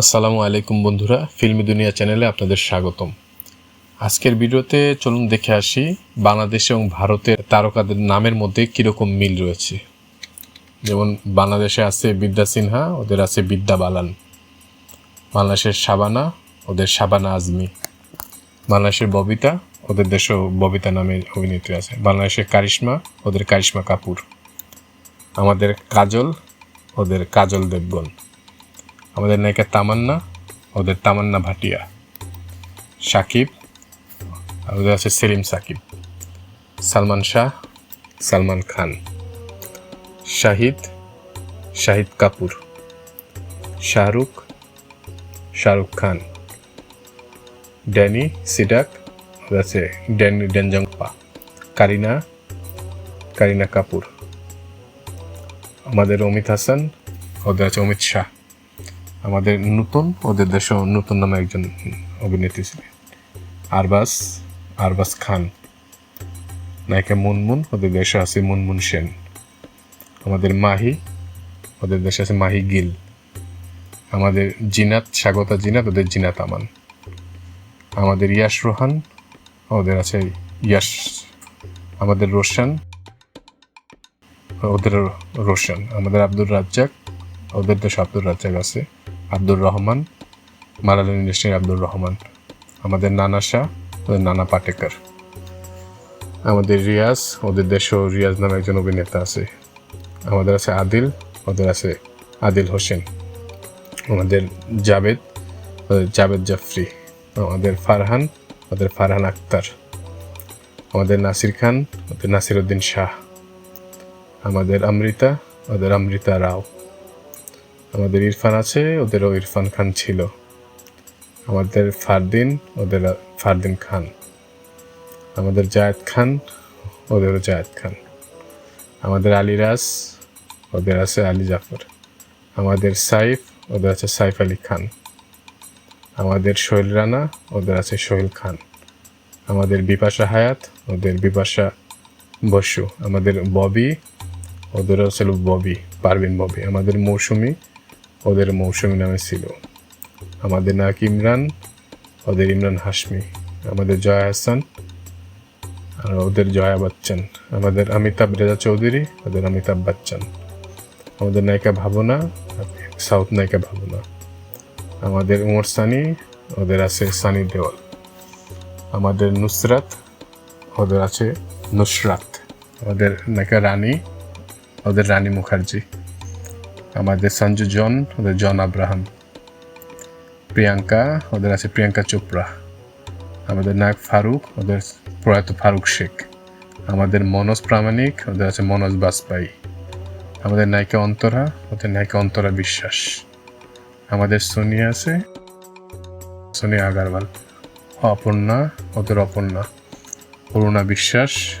আসসালামু আলাইকুম বন্ধুরা, ফিল্মি দুনিয়া চ্যানেলে আপনাদের স্বাগতম। আজকের ভিডিওতে চলুন দেখে আসি বাংলাদেশ এবং ভারতের তারকাদের নামের মধ্যে কীরকম মিল রয়েছে। যেমন বাংলাদেশে আছে বিদ্যা সিনহা, ওদের আছে বিদ্যা বালান। বাংলাদেশের শাবানা, ওদের শাবানা আজমি। বাংলাদেশের ববিতা, ওদের দেশেও ববিতা নামে অভিনেত্রী আছে। বাংলাদেশের কারিশমা, ওদের কারিশমা কাপুর। আমাদের কাজল, ওদের কাজল দেবগন। আমাদের নায়িকা তামান্না, ওদের তামান্না ভাটিয়া। সাকিব, ওদের আছে সেলিম সাকিব। সালমান শাহ, সালমান খান। শাহিদ শাহিদ কাপুর। শাহরুখ শাহরুখ খান। ড্যানি সিডাক, ওদের আছে ড্যানি ডেনজংপা কারিনা কারিনা কাপুর। আমাদের অমিত হাসান, ওদের আছে অমিত শাহ। আমাদের নতুন, ওদের দেশে নতুন নামে একজন অভিনেত্রী ছিলেন। আরবাস আরবাস খান, নায়িকা মুনমুন, ওদের দেশে আছে মুনমুন সেন। আমাদের মাহি, ওদের দেশে আছে মাহি গিল। আমাদের জিনাত, স্বাগতা জিনাত, ওদের জিনাত আমান। আমাদের ইয়াশ রোহান, ওদের আছে ইয়াশ, আমাদের রোশন, ওদের রোশন। আমাদের আব্দুর রাজ্জাক, ওদের দেশে আব্দুর রাজ্জাক আছে। আব্দুর রহমান মালালা ইন্ডাস্ট্রির আব্দুর রহমান, আমাদের নানা শাহ ওদের নানা পাটেকার। আমাদের রিয়াজ, ওদের দেশেও রিয়াজ নামে একজন অভিনেতা আছে। আমাদের আছে আদিল ওদের আছে আদিল হোসেন। আমাদের জাবেদ ওদের জাবেদ জাফরি। আমাদের ফারহান ওদের ফারহান আক্তার। আমাদের নাসির খান ওদের নাসির উদ্দিন শাহ। আমাদের অমৃতা ওদের অমৃতা রাও। আমাদের ইরফান আছে, ওদেরও ইরফান খান ছিল। আমাদের ফারদিন, ওদের ফারদিন খান। আমাদের জায়েদ খান, ওদেরও জায়েদ খান। আমাদের আলিরাজ ওদের আছে আলী জাফর। আমাদের সাইফ, ওদের আছে সাইফ আলী খান। আমাদের সোহেল রানা, ওদের আছে সোহেল খান। আমাদের বিপাশা হায়াত, ওদের বিপাশা বসু। আমাদের ববি, ওদেরও ছিল ববি পারবিন ববি। আমাদের মৌসুমি ওদের মৌসুমি নামে ছিল। আমাদের নাক ইমরান, ওদের ইমরান হাসমি আমাদের জয়া হাসান, আর ওদের জয়া বচ্চন, আমাদের অমিতাভ রেজা চৌধুরী, ওদের অমিতাভ বচ্চন। আমাদের নায়িকা ভাবনা সাউথ নায়িকা ভাবনা। আমাদের উমর সানি, ওদের আছে সানি দেওয়াল। আমাদের নুসরাত, ওদের আছে নুসরাত। আমাদের নায়িকা রানী, ওদের রানী মুখার্জি। আমাদের সঞ্জু জন, ওদের জন আব্রাহাম। প্রিয়াঙ্কা, ওদের আছে প্রিয়াঙ্কা চোপড়া। আমাদের নায়ক ফারুক, ওদের প্রয়াত ফারুক শেখ। আমাদের মনোজ প্রামাণিক, ওদের আছে মনোজ বাজপাই আমাদের নায়িকা অন্তরা, ওদের নায়িকা অন্তরা বিশ্বাস। আমাদের সোনিয়া আছে, সোনিয়া আগারওয়াল। অপর্ণা, ওদের Aparna. Aruna Biswas,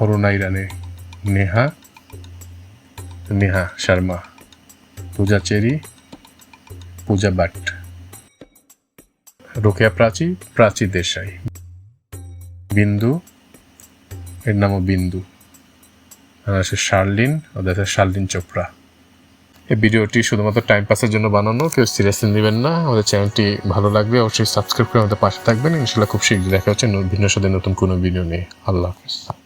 Aruna Irani Neha. Neha Sharma, Puja Cherry, Puja but Rokeya Prachi Prachi Desai. বিন্দু, এর নামও বিন্দু। আছে শার্লিন ওদের আছে শার্লিন চোপড়া। এই ভিডিওটি শুধুমাত্র টাইম পাসের জন্য বানানো, কেউ সিরিয়াসলি নেবেন না। আমাদের চ্যানেলটি ভালো লাগবে, অবশ্যই সাবস্ক্রাইব করে আমাদের পাশে থাকবেন। ইনশাল্লাহ খুব শীঘ্রই দেখা হচ্ছে ভিন্ন সাথে নতুন কোনো ভিডিও নিয়ে। আল্লাহ হাফিজ।